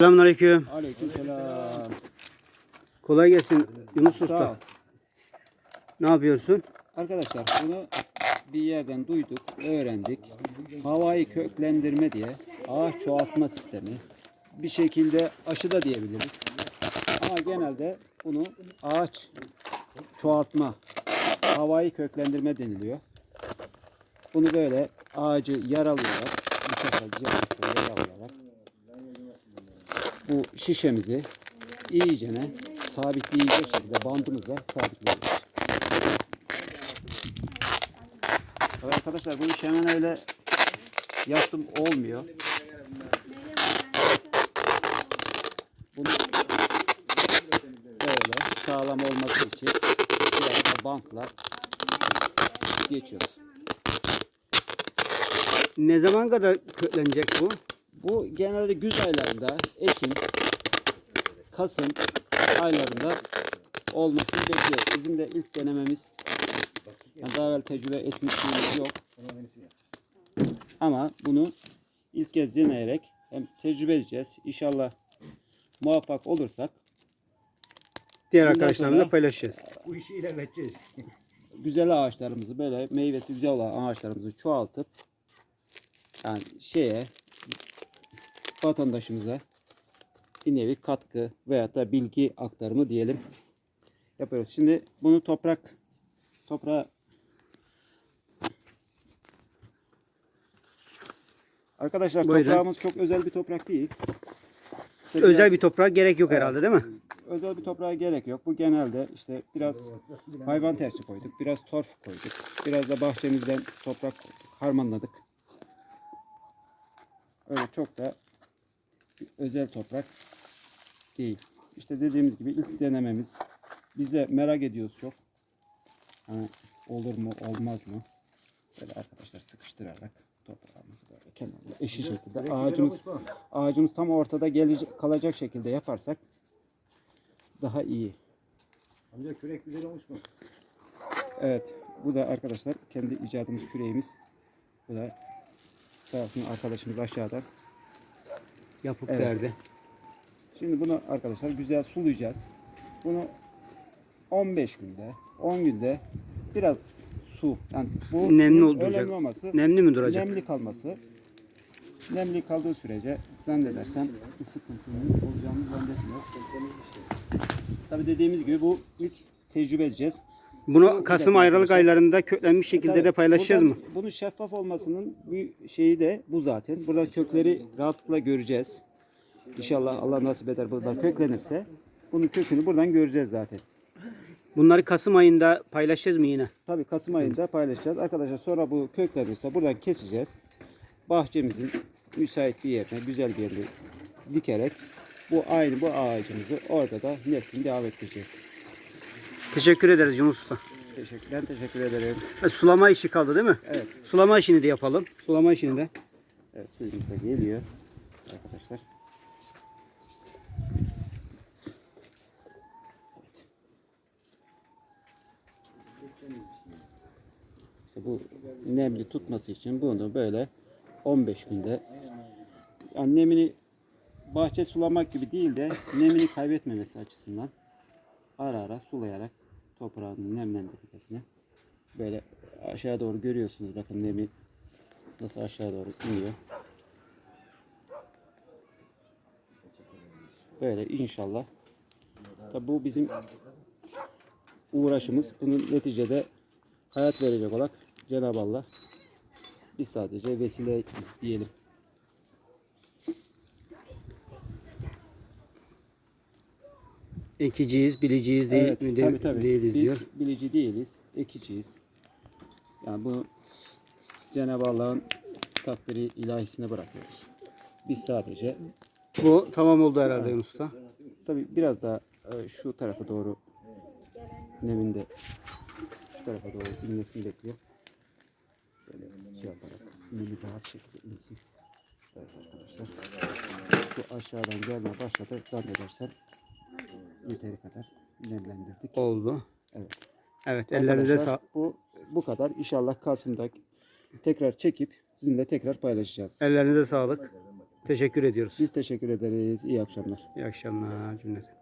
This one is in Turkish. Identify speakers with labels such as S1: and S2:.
S1: Selamünaleyküm.
S2: Aleykümselam.
S1: Kolay gelsin Yunus
S2: Sağ ol.
S1: Usta. Ne yapıyorsun?
S2: Arkadaşlar bunu bir yerden duyduk, öğrendik. Havayı köklendirme diye ağaç çoğaltma sistemi. Bir şekilde aşı da diyebiliriz. Ama genelde bunu ağaç çoğaltma, havayı köklendirme deniliyor. Bunu böyle ağacı yaralayarak, böyle yaralayarak bu şişemizi iyicene sabitleyecek şekilde bandımızla sabitliyoruz. Evet arkadaşlar bunu şemeneyle yaptım olmuyor. Bunu böyle sağlam olması için biraz bantla geçiyoruz.
S1: Ne zaman kadar köklenecek bu?
S2: Bu genelde güz aylarında Ekim, Kasım aylarında olmasını bekliyoruz. Bizim de ilk denememiz yani daha evvel tecrübe etmişliğimiz yok. Ama bunu ilk kez deneyerek hem tecrübe edeceğiz. İnşallah muvaffak olursak
S1: Diğer
S2: sonra-
S1: paylaşacağız.
S3: Bu işi ilerleteceğiz.
S2: güzel ağaçlarımızı böyle meyvesi güzel olan ağaçlarımızı çoğaltıp yani şeye vatandaşımıza bir nevi katkı veyahut da bilgi aktarımı diyelim yapıyoruz. Şimdi bunu toprak toprağa Arkadaşlar
S1: Buyurun.
S2: toprağımız çok özel bir toprak değil. İşte
S1: Özel
S2: biraz-
S1: bir toprağa gerek yok herhalde değil mi?
S2: özel bir toprağa gerek yok. Bu genelde işte biraz hayvan tersi koyduk, biraz torf koyduk, biraz da bahçemizden toprak koyduk, harmanladık. Öyle çok da özel toprak değil. İşte dediğimiz gibi ilk denememiz. Biz de merak ediyoruz çok. Hani olur mu, olmaz mı? Böyle arkadaşlar sıkıştırarak toprağımızı böyle kenarına eşit şekilde ağacımız ağacımız tam ortada gelecek, kalacak şekilde yaparsak daha iyi.
S3: Amca kürek güzel olmuş mu?
S2: Evet. Bu da arkadaşlar kendi icadımız küreğimiz. Bu da sağ olsun arkadaşımız aşağıda.
S1: Yapıp
S2: Evet.
S1: verdi.
S2: Şimdi bunu arkadaşlar güzel sulayacağız. Bunu 15 günde, 10 günde biraz su. Yani bu
S1: Nemli
S2: önemli olması,
S1: Nemli mi duracak?
S2: nemli kalması. Nemli kaldığı sürece zannedersem bir sıkıntının olacağını zannetmiyorum. Tabi dediğimiz gibi bu ilk tecrübe edeceğiz.
S1: Bunu Kasım Aralık aylarında köklenmiş şekilde
S2: Tabii,
S1: de paylaşacağız mı?
S2: buradan- Bunun şeffaf olmasının bir şeyi de bu zaten. Buradan kökleri rahatlıkla göreceğiz. İnşallah Allah nasip eder buradan köklenirse bunun kökünü buradan göreceğiz zaten.
S1: Bunları Kasım ayında paylaşacağız mı yine?
S2: Tabii Kasım ayında paylaşacağız. Arkadaşlar sonra bu köklenirse buradan keseceğiz. Bahçemizin müsait bir yerine, güzel bir yerine dikerek bu aynı bu ağacımızı orada da neslini devam ettireceğiz.
S1: Teşekkür ederiz Yunus Usta.
S2: Teşekkürler, teşekkür ederim.
S1: E, Sulama işi kaldı değil mi?
S2: Evet,
S1: Sulama işini de yapalım. Sulama işini de.
S2: evet suyumuz da geliyor arkadaşlar. İşte bu nemli tutması için bunu böyle 15 günde yani nemini bahçe sulamak gibi değil de nemini kaybetmemesi açısından ara ara sulayarak toprağın nemlendirilmesine böyle aşağı doğru görüyorsunuz bakın nemi nasıl aşağı doğru iniyor. Böyle inşallah. Tabi bu bizim uğraşımız. Bunun neticede hayat verecek olarak Cenab-ı Allah biz sadece vesile diyelim.
S1: Ekiciyiz, biliciyiz değil,
S2: Evet,
S1: de-
S2: tabii, tabii.
S1: değiliz
S2: Biz
S1: diyor.
S2: bilici değiliz, ekiciyiz. Yani bunu Cenab-ı Allah'ın takdiri ilahisine bırakıyoruz. Biz sadece
S1: Bu tamam oldu herhalde Yunus Usta.
S2: Tabi biraz daha e, şu tarafa doğru neminde şu tarafa doğru inmesini bekliyor. Böyle şey yaparak nemi rahat şekilde insin. Evet arkadaşlar. Şu aşağıdan gelmeye başladı. Zannedersem yeteri kadar nemlendirdik.
S1: Oldu.
S2: Evet.
S1: Evet, ellerinize sağlık.
S2: Bu, bu kadar. İnşallah Kasım'da tekrar çekip sizinle tekrar paylaşacağız.
S1: Ellerinize sağlık. Teşekkür ediyoruz.
S2: Biz teşekkür ederiz. İyi akşamlar.
S1: İyi akşamlar cümleten.